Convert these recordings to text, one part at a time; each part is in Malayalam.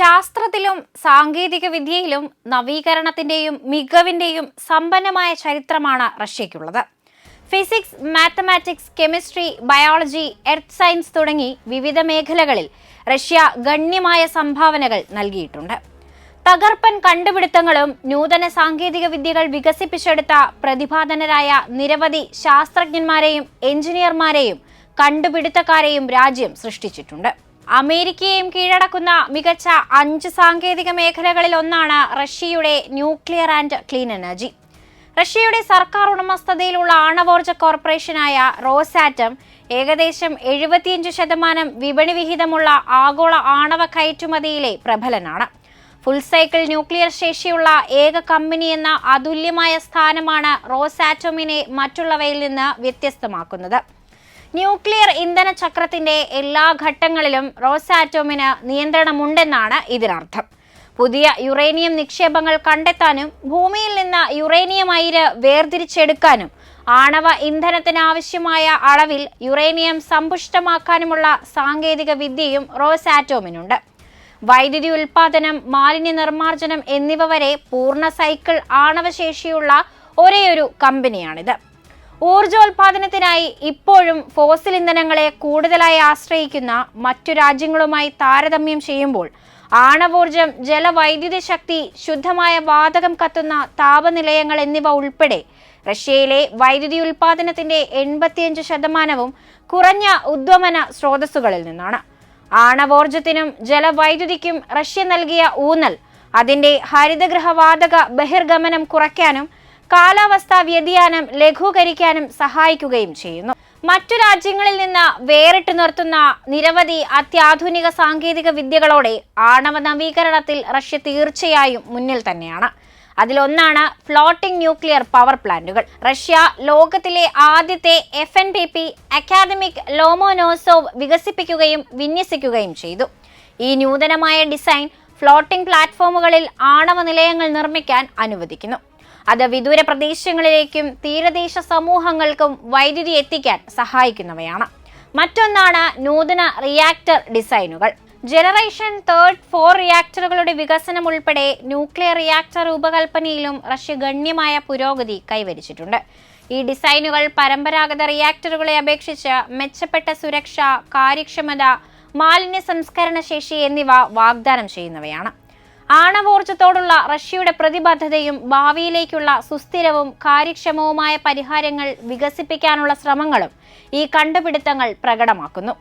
ശാസ്ത്രത്തിലും സാങ്കേതിക വിദ്യയിലും നവീകരണത്തിന്റെയും മികവിന്റെയും സമ്പന്നമായ ചരിത്രമാണ് റഷ്യയ്ക്കുള്ളത്. Physics mathematics chemistry biology earth science തുടങ്ങി വിവിധ മേഖലകളിൽ റഷ്യ ഗണ്യമായ സംഭാവനകൾ നൽകിയിട്ടുണ്ട്. തകർപ്പൻ കണ്ടുപിടുത്തങ്ങളും നൂതന സാങ്കേതിക വിദ്യകൾ വികസിപ്പിച്ചെടുത്ത പ്രതിഭാധനരായ നിരവധി ശാസ്ത്രജ്ഞന്മാരെയും എഞ്ചിനീയർമാരെയും കണ്ടുപിടുത്തക്കാരെയും രാജ്യം സൃഷ്ടിച്ചിട്ടുണ്ട്. അമേരിക്കയെയും കീഴടക്കുന്ന മികച്ച അഞ്ച് സാങ്കേതിക മേഖലകളിൽ ഒന്നാണ് റഷ്യയുടെ ന്യൂക്ലിയർ ആൻഡ് ക്ലീൻ എനർജി. റഷ്യയുടെ സർക്കാർ ഉടമസ്ഥതയിലുള്ള ആണവോർജ കോർപ്പറേഷനായ റോസാറ്റം ഏകദേശം എഴുപത്തിയഞ്ച് ശതമാനം വിപണി വിഹിതമുള്ള ആഗോള ആണവ കയറ്റുമതിയിലെ പ്രബലനാണ്. ഫുൾ സൈക്കിൾ ന്യൂക്ലിയർ ശേഷിയുള്ള ഏക കമ്പനി എന്ന അതുല്യമായ സ്ഥാനമാണ് റോസാറ്റോമിനെ മറ്റുള്ളവയിൽ നിന്ന് വ്യത്യസ്തമാക്കുന്നത്. ന്യൂക്ലിയർ ഇന്ധന ചക്രത്തിന്റെ എല്ലാ ഘട്ടങ്ങളിലും റോസാറ്റോമിന് നിയന്ത്രണമുണ്ടെന്നാണ് ഇതിനർത്ഥം. പുതിയ യുറേനിയം നിക്ഷേപങ്ങൾ കണ്ടെത്താനും ഭൂമിയിൽ നിന്ന് യുറേനിയം അയിര് വേർതിരിച്ചെടുക്കാനും ആണവ ഇന്ധനത്തിന് ആവശ്യമായ അളവിൽ യുറേനിയം സമ്പുഷ്ടമാക്കാനുമുള്ള സാങ്കേതിക വിദ്യയും റോസാറ്റോമിനുണ്ട്. വൈദ്യുതി ഉൽപാദനം മാലിന്യ നിർമ്മാർജനം എന്നിവ വരെ പൂർണ സൈക്കിൾ ആണവശേഷിയുള്ള ഒരേയൊരു കമ്പനിയാണിത്. ഊർജോൽപാദനത്തിനായി ഇപ്പോഴും ഫോസിൽ ഇന്ധനങ്ങളെ കൂടുതലായി ആശ്രയിക്കുന്ന മറ്റു രാജ്യങ്ങളുമായി താരതമ്യം ചെയ്യുമ്പോൾ ആണവോർജം ജലവൈദ്യുതി ശക്തി ശുദ്ധമായ വാതകം കത്തുന്ന താപനിലയങ്ങൾ എന്നിവ ഉൾപ്പെടെ റഷ്യയിലെ വൈദ്യുതി ഉൽപാദനത്തിന്റെ എൺപത്തിയഞ്ച് ശതമാനവും കുറഞ്ഞ ഉദ്വമന സ്രോതസ്സുകളിൽ നിന്നാണ്. ആണവോർജത്തിനും ജലവൈദ്യുതിക്കും റഷ്യ നൽകിയ ഊന്നൽ അതിന്റെ ഹരിതഗൃഹവാതക ബഹിർഗമനം കുറയ്ക്കാനും കാലാവസ്ഥാ വ്യതിയാനം ലഘൂകരിക്കാനും സഹായിക്കുകയും ചെയ്യുന്നു. മറ്റു രാജ്യങ്ങളിൽ നിന്ന് വേറിട്ട് നിർത്തുന്ന നിരവധി അത്യാധുനിക സാങ്കേതിക വിദ്യകളോടെ ആണവ നവീകരണത്തിൽ റഷ്യ തീർച്ചയായും മുന്നിൽ തന്നെയാണ്. അതിലൊന്നാണ് ഫ്ലോട്ടിംഗ് ന്യൂക്ലിയർ പവർ പ്ലാന്റുകൾ. റഷ്യ ലോകത്തിലെ ആദ്യത്തെ F N P P Akademik Lomonosov വികസിപ്പിക്കുകയും വിന്യസിക്കുകയും ചെയ്തു. ഈ നൂതനമായ ഡിസൈൻ ഫ്ലോട്ടിംഗ് പ്ലാറ്റ്ഫോമുകളിൽ ആണവ നിലയങ്ങൾ നിർമ്മിക്കാൻ അനുവദിക്കുന്നു. അത് വിദൂര പ്രദേശങ്ങളിലേക്കും തീരദേശ സമൂഹങ്ങൾക്കും വൈദ്യുതി എത്തിക്കാൻ സഹായിക്കുന്നവയാണ്. മറ്റൊന്നാണ് നൂതന റിയാക്ടർ ഡിസൈനുകൾ. ജനറേഷൻ തേർഡ് ഫോർ റിയാക്ടറുകളുടെ വികസനം ഉൾപ്പെടെ ന്യൂക്ലിയർ റിയാക്ടർ രൂപകൽപ്പനയിലും റഷ്യ ഗണ്യമായ പുരോഗതി കൈവരിച്ചിട്ടുണ്ട്. ഈ ഡിസൈനുകൾ പരമ്പരാഗത റിയാക്ടറുകളെ അപേക്ഷിച്ച് മെച്ചപ്പെട്ട സുരക്ഷ കാര്യക്ഷമത മാലിന്യ സംസ്കരണ ശേഷി എന്നിവ വാഗ്ദാനം ചെയ്യുന്നവയാണ്. ആണവോർജത്തോടുള്ള റഷ്യയുടെ പ്രതിബദ്ധതയും ഭാവിയിലേക്കുള്ള സുസ്ഥിരവും കാര്യക്ഷമവുമായ പരിഹാരങ്ങൾ വികസിപ്പിക്കാനുള്ള ശ്രമങ്ങളും ഈ കണ്ടുപിടുത്തങ്ങൾ പ്രകടമാക്കുന്നു.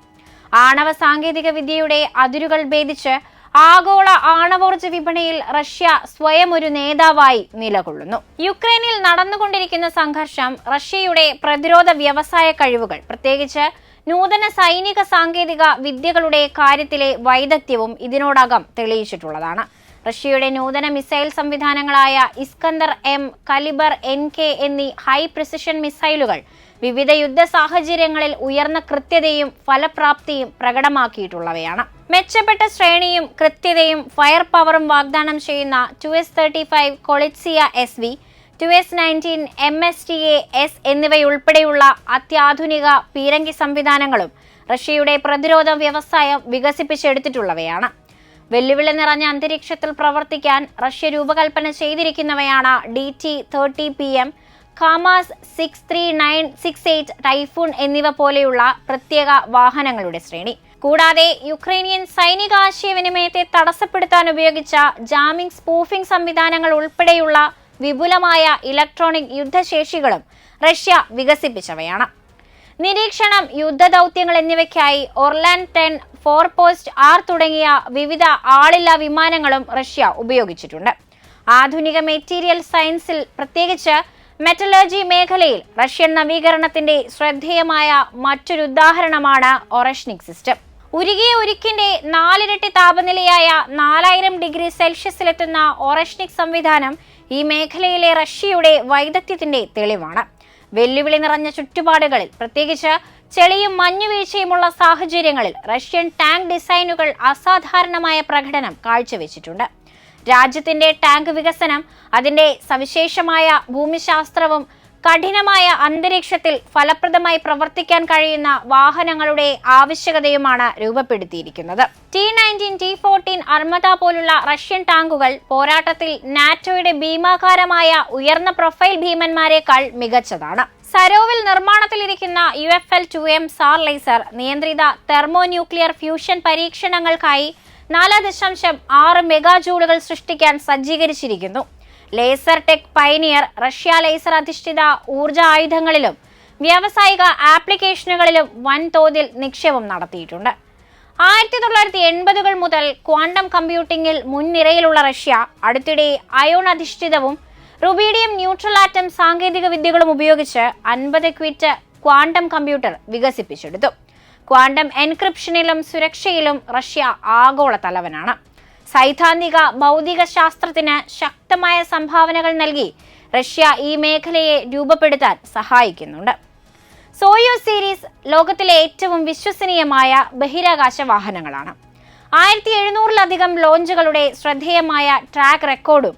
ആണവ സാങ്കേതിക വിദ്യയുടെ അതിരുകൾ ഭേദിച്ച് ആഗോള ആണവോർജ വിപണിയിൽ റഷ്യ സ്വയം ഒരു നേതാവായി നിലകൊള്ളുന്നു. യുക്രൈനിൽ നടന്നുകൊണ്ടിരിക്കുന്ന സംഘർഷം റഷ്യയുടെ പ്രതിരോധ വ്യവസായ കഴിവുകൾ പ്രത്യേകിച്ച് നൂതന സൈനിക സാങ്കേതിക വിദ്യകളുടെ കാര്യത്തിലെ വൈദഗ്ധ്യവും ഇതിനോടകം തെളിയിച്ചിട്ടുള്ളതാണ്. റഷ്യയുടെ നൂതന missile സംവിധാനങ്ങളായ Iskander M Kalibr N K എന്നീ ഹൈ പ്രിസിഷൻ മിസൈലുകൾ വിവിധ യുദ്ധ സാഹചര്യങ്ങളിൽ ഉയർന്ന കൃത്യതയും ഫലപ്രാപ്തിയും പ്രകടമാക്കിയിട്ടുള്ളവയാണ്. മെച്ചപ്പെട്ട ശ്രേണിയും കൃത്യതയും ഫയർ പവറും വാഗ്ദാനം ചെയ്യുന്ന two S thirty five Koalitsiya S V two S nineteen M S T A S എന്നിവയുൾപ്പെടെയുള്ള അത്യാധുനിക പീരങ്കി സംവിധാനങ്ങളും റഷ്യയുടെ പ്രതിരോധ വ്യവസായം വികസിപ്പിച്ചെടുത്തിട്ടുള്ളവയാണ്. വെല്ലുവിളി നിറഞ്ഞ അന്തരീക്ഷത്തിൽ പ്രവർത്തിക്കാൻ റഷ്യ രൂപകൽപ്പന ചെയ്തിരിക്കുന്നവയാണ് D T thirty P M Kamaz six three nine six eight Typhoon എന്നിവ പോലെയുള്ള പ്രത്യേക വാഹനങ്ങളുടെ ശ്രേണി. കൂടാതെ യുക്രൈനിയൻ സൈനിക ആശയവിനിമയത്തെ തടസ്സപ്പെടുത്താൻ ഉപയോഗിച്ച ജാമിംഗ് സ്പൂഫിംഗ് സംവിധാനങ്ങൾ ഉൾപ്പെടെയുള്ള വിപുലമായ ഇലക്ട്രോണിക് യുദ്ധശേഷികളും റഷ്യ വികസിപ്പിച്ചവയാണ്. നിരീക്ഷണം യുദ്ധദൗത്യങ്ങൾ എന്നിവയ്ക്കായി Orlan ten Forpost R തുടങ്ങിയ വിവിധ ആളില്ലാ വിമാനങ്ങളും റഷ്യ ഉപയോഗിച്ചിട്ടുണ്ട്. ആധുനിക മെറ്റീരിയൽ സയൻസിൽ പ്രത്യേകിച്ച് മെറ്റലർജി മേഖലയിൽ റഷ്യൻ നവീകരണത്തിന്റെ ശ്രദ്ധേയമായ മറ്റൊരു ഉദാഹരണമാണ് ഒറഷ്നിക് സിസ്റ്റം. ഉരുകിയ ഉരുക്കിന്റെ നാലിരട്ടി താപനിലയായ നാലായിരം ഡിഗ്രി സെൽഷ്യസിലെത്തുന്ന ഒറഷ്നിക് സംവിധാനം ഈ മേഖലയിലെ റഷ്യയുടെ വൈദഗ്ധ്യത്തിന്റെ തെളിവാണ്. വെല്ലുവിളി നിറഞ്ഞ ചുറ്റുപാടുകളിൽ പ്രത്യേകിച്ച് ചെളിയും മഞ്ഞുവീഴ്ചയുമുള്ള സാഹചര്യങ്ങളിൽ റഷ്യൻ ടാങ്ക് ഡിസൈനുകൾ അസാധാരണമായ പ്രകടനം കാഴ്ചവെച്ചിട്ടുണ്ട്. രാജ്യത്തിന്റെ ടാങ്ക് വികസനം അതിന്റെ സവിശേഷമായ ഭൂമിശാസ്ത്രവും കഠിനമായ അന്തരീക്ഷത്തിൽ ഫലപ്രദമായി പ്രവർത്തിക്കാൻ കഴിയുന്ന വാഹനങ്ങളുടെ ആവശ്യകതയുമാണ് രൂപപ്പെടുത്തിയിരിക്കുന്നത്. T nineteen T fourteen Armata പോലുള്ള റഷ്യൻ ടാങ്കുകൾ പോരാട്ടത്തിൽ നാറ്റോയുടെ ഭീമാകാരമായ ഉയർന്ന പ്രൊഫൈൽ ഭീമന്മാരെക്കാൾ മികച്ചതാണ്. സരോവിൽ നിർമ്മാണത്തിലിരിക്കുന്ന എഫ് എൽ ടു എം സാർ ലേസർ നിയന്ത്രിത തെർമോ ന്യൂക്ലിയർ ഫ്യൂഷൻ പരീക്ഷണങ്ങൾക്കായി നാല് ദശാംശം ആറ് മെഗാ ജൂളുകൾ സൃഷ്ടിക്കാൻ സജ്ജീകരിച്ചിരിക്കുന്നു. Laser tech pioneer Russia laser അധിഷ്ഠിത ഊർജ ആയുധങ്ങളിലും വ്യാവസായിക ആപ്ലിക്കേഷനുകളിലും വൻതോതിൽ നിക്ഷേപം നടത്തിയിട്ടുണ്ട്. ആയിരത്തി തൊള്ളായിരത്തി എൺപതുകൾ മുതൽ ക്വാണ്ടം കമ്പ്യൂട്ടിംഗിൽ മുൻനിരയിലുള്ള റഷ്യ അടുത്തിടെ അയോൺ അധിഷ്ഠിതവും റുബീഡിയം ന്യൂട്രൽ ആറ്റം സാങ്കേതിക വിദ്യകളും ഉപയോഗിച്ച് അൻപത് ക്വിറ്റ് ക്വാണ്ടം കമ്പ്യൂട്ടർ വികസിപ്പിച്ചെടുത്തു. ക്വാണ്ടം എൻക്രിപ്ഷനിലും സുരക്ഷയിലും റഷ്യ ആഗോള തലവനാണ്. സൈദ്ധാന്തിക ഭൗതിക ശാസ്ത്രത്തിന് ശക്തമായ സംഭാവനകൾ നൽകി റഷ്യ ഈ മേഖലയെ രൂപപ്പെടുത്താൻ സഹായിക്കുന്നുണ്ട്. സോയോ സീരീസ് ലോകത്തിലെ ഏറ്റവും വിശ്വസനീയമായ ബഹിരാകാശ വാഹനങ്ങളാണ്. ആയിരത്തി എഴുന്നൂറിലധികം ലോഞ്ചുകളുടെ ശ്രദ്ധേയമായ ട്രാക്ക് റെക്കോർഡും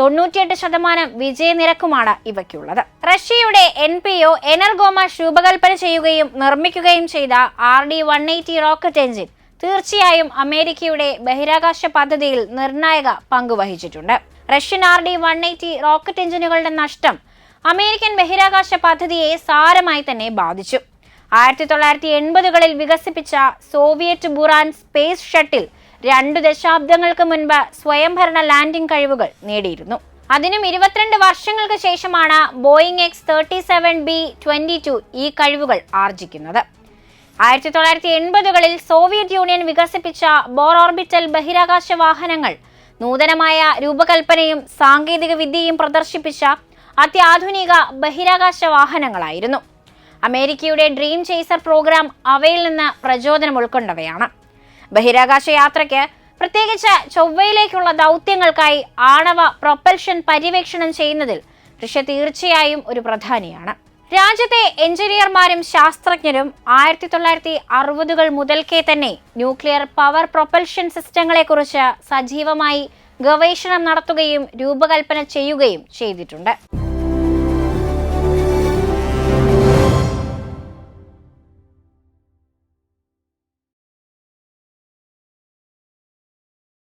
തൊണ്ണൂറ്റിയെട്ട് ശതമാനം വിജയനിരക്കുമാണ് ഇവയ്ക്കുള്ളത്. റഷ്യയുടെ എൻ പി ഒ എനർഗോമ രൂപകൽപ്പന ചെയ്യുകയും നിർമ്മിക്കുകയും ചെയ്ത R D one eighty rocket engine തീർച്ചയായും അമേരിക്കയുടെ ബഹിരാകാശ പദ്ധതിയിൽ നിർണായക പങ്കുവഹിച്ചിട്ടുണ്ട്. Russian R D one eighty rocket എഞ്ചിനുകളുടെ നഷ്ടം അമേരിക്കൻ ബഹിരാകാശ പദ്ധതിയെ സാരമായി തന്നെ ബാധിച്ചു. ആയിരത്തി തൊള്ളായിരത്തി എൺപതുകളിൽ വികസിപ്പിച്ച സോവിയറ്റ് ബുറാൻ സ്പേസ് ഷട്ടിൽ രണ്ടു ദശാബ്ദങ്ങൾക്ക് മുൻപ് സ്വയംഭരണ ലാൻഡിംഗ് കഴിവുകൾ നേടിയിരുന്നു. അതിനും ഇരുപത്തിരണ്ട് വർഷങ്ങൾക്ക് ശേഷമാണ് Boeing X thirty seven B twenty two ഈ കഴിവുകൾ ആർജിക്കുന്നത്. ആയിരത്തി തൊള്ളായിരത്തി എൺപതുകളിൽ സോവിയറ്റ് യൂണിയൻ വികസിപ്പിച്ച ബോർ ഓർബിറ്റൽ ബഹിരാകാശ വാഹനങ്ങൾ നൂതനമായ രൂപകൽപ്പനയും സാങ്കേതിക വിദ്യയും പ്രദർശിപ്പിച്ച അത്യാധുനിക ബഹിരാകാശ വാഹനങ്ങളായിരുന്നു. അമേരിക്കയുടെ ഡ്രീം ചേസർ പ്രോഗ്രാം അവയിൽ നിന്ന് പ്രചോദനം ഉൾക്കൊണ്ടവയാണ്. ബഹിരാകാശ യാത്രയ്ക്ക് പ്രത്യേകിച്ച് ചൊവ്വയിലേക്കുള്ള ദൗത്യങ്ങൾക്കായി ആണവ പ്രൊപ്പൽഷൻ പര്യവേക്ഷണം ചെയ്യുന്നതിൽ റഷ്യ തീർച്ചയായും ഒരു പ്രധാനിയാണ്. രാജ്യത്തെ എഞ്ചിനീയർമാരും ശാസ്ത്രജ്ഞരും ആയിരത്തി തൊള്ളായിരത്തി അറുപതുകൾ മുതൽക്കേ തന്നെ ന്യൂക്ലിയർ പവർ പ്രൊപ്പൽഷൻ സിസ്റ്റങ്ങളെക്കുറിച്ച് സജീവമായി ഗവേഷണം നടത്തുകയും രൂപകൽപ്പന ചെയ്യുകയും ചെയ്തിട്ടുണ്ട്.